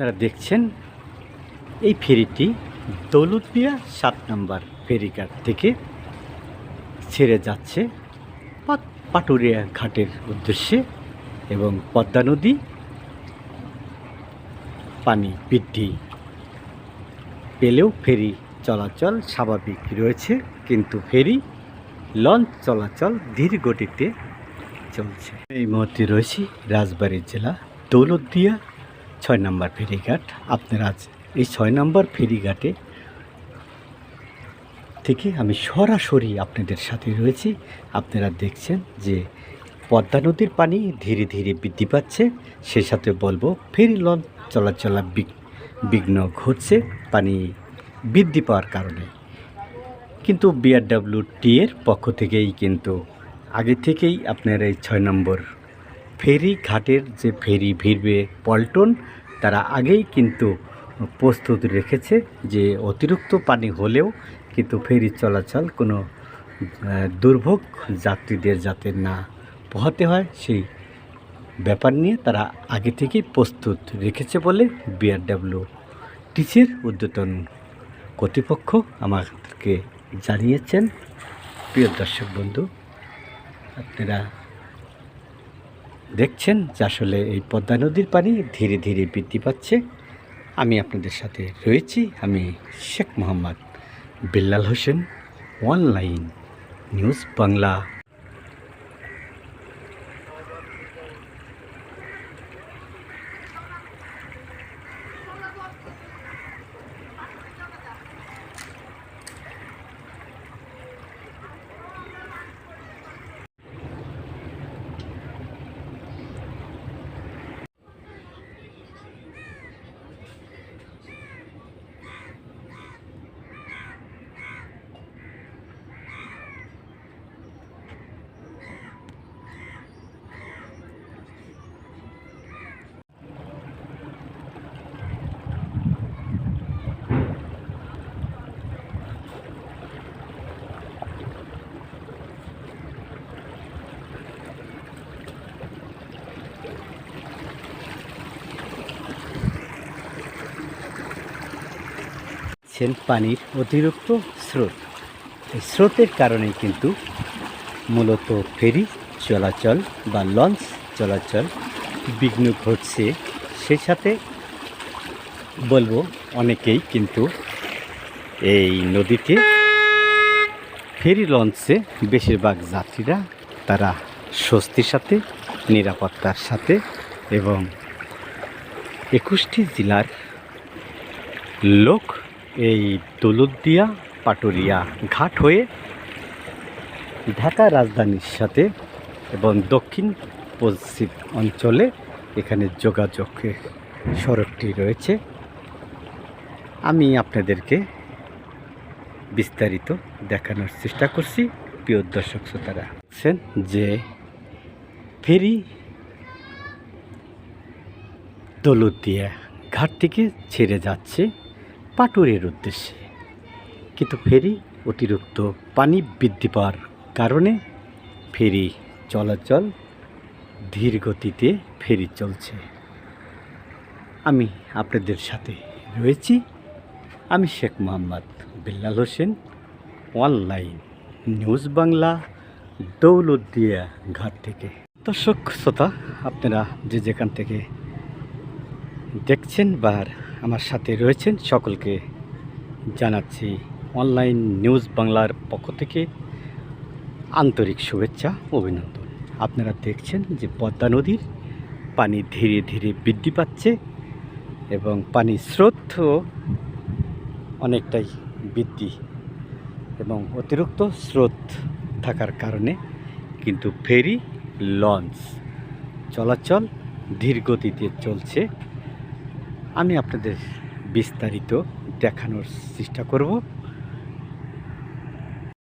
আপনারা দেখছেন এই ফেরিটি দৌলতমিয়া সাত নম্বর ফেরিঘাট থেকে ছেড়ে যাচ্ছে পাটুরিয়া ঘাটের উদ্দেশ্যে এবং পদ্মা নদী পানি বৃদ্ধি পেলেও ফেরি চলাচল স্বাভাবিক রয়েছে, কিন্তু ফেরি লঞ্চ চলাচল ধীর গতিতে চলছে। এই মুহূর্তে রয়েছি রাজবাড়ী জেলা দৌলতদিয়া ছয় নম্বর ফেরিঘাট। আপনারা এই ছয় নম্বর ফেরিঘাটে থেকে আমি সরাসরি আপনাদের সাথে রয়েছি। আপনারা দেখছেন যে পদ্মা নদীর পানি ধীরে ধীরে বৃদ্ধি পাচ্ছে। সে সাথে বলব, ফেরি লঞ্চ চলাচল বিঘ্ন ঘটছে, পানি বৃদ্ধি পাওয়ার কারণে। কিন্তু বিআরডাব্লিউটি এর পক্ষ থেকেই কিন্তু আগে থেকেই আপনার এই ছয় নম্বর ফেরি ঘাটের যে ফেরি ভিড়বে পল্টন, তারা আগেই কিন্তু প্রস্তুত রেখেছে যে অতিরিক্ত পানি হলেও কিন্তু ফেরি চলাচল কোনো দুর্ভোগ যাত্রীদের যাতে না পোহাতে হয়, সেই ব্যাপার নিয়ে তারা আগে থেকেই প্রস্তুত রেখেছে বলে বিআরডাব্লিউ টিচের উদ্যতন কর্তৃপক্ষ আমাদেরকে জানিয়েছেন। প্রিয় দর্শক বন্ধু, আপনারা দেখছেন যে আসলে এই পদ্মা নদীর পানি ধীরে ধীরে বৃদ্ধি পাচ্ছে। আমি আপনাদের সাথে রয়েছি, আমি শেখ মোহাম্মদ বিল্লাল হোসেন অনলাইন নিউজ বাংলা। সেন পানির অতিরিক্ত স্রোত। এই স্রোতের কারণে কিন্তু মূলত ফেরি চলাচল বা লঞ্চ চলাচল বিঘ্ন ঘটছে। সে সাথে বলব, অনেকেই কিন্তু এই নদীতে ফেরি লঞ্চে বেশিরভাগ যাত্রীরা তারা স্বস্তির সাথে, নিরাপত্তার সাথে এবং একুশটি জেলার লোক এই দৌলতদিয়া পাটুরিয়া ঘাট হয়ে ঢাকা রাজধানীর সাথে এবং দক্ষিণ পশ্চিম অঞ্চলে এখানে যোগাযোগের সড়কটি রয়েছে। আমি আপনাদেরকে বিস্তারিত দেখানোর চেষ্টা করছি। প্রিয় দর্শক শ্রোতারা, দেখছেন যে ফেরি দৌলতদিয়া ঘাট থেকে ছেড়ে যাচ্ছে। পাটুরের উদ্দেশ্যে। কিন্তু ফেরি অতিরিক্ত পানি বৃদ্ধি পাওয়ার কারণে ফেরি চলাচল ধীর গতিতে ফেরি চলছে। আমি আপনাদের সাথে রয়েছি। আমি শেখ মোহাম্মদ বিল্লাল হোসেন, অনলাইন নিউজ বাংলা, দৌলতদিয়া ঘাট থেকে। দর্শক, শ্রোতা, আপনারা যে যেখান থেকে দেখছেন বা আমার সাথে রয়েছেন। সকলকে জানাচ্ছি অনলাইন নিউজ বাংলার পক্ষ থেকে আন্তরিক শুভেচ্ছা, অভিনন্দন। আপনারা দেখছেন যে পদ্মা নদীর পানি ধীরে ধীরে বৃদ্ধি পাচ্ছে এবং পানির স্রোতও অনেকটাই বৃদ্ধি এবং অতিরিক্ত স্রোত থাকার কারণে কিন্তু ফেরি লঞ্চ চলাচল ধীর গতিতে চলছে। আমি আপনাদের বিস্তারিত দেখানোর চেষ্টা করব।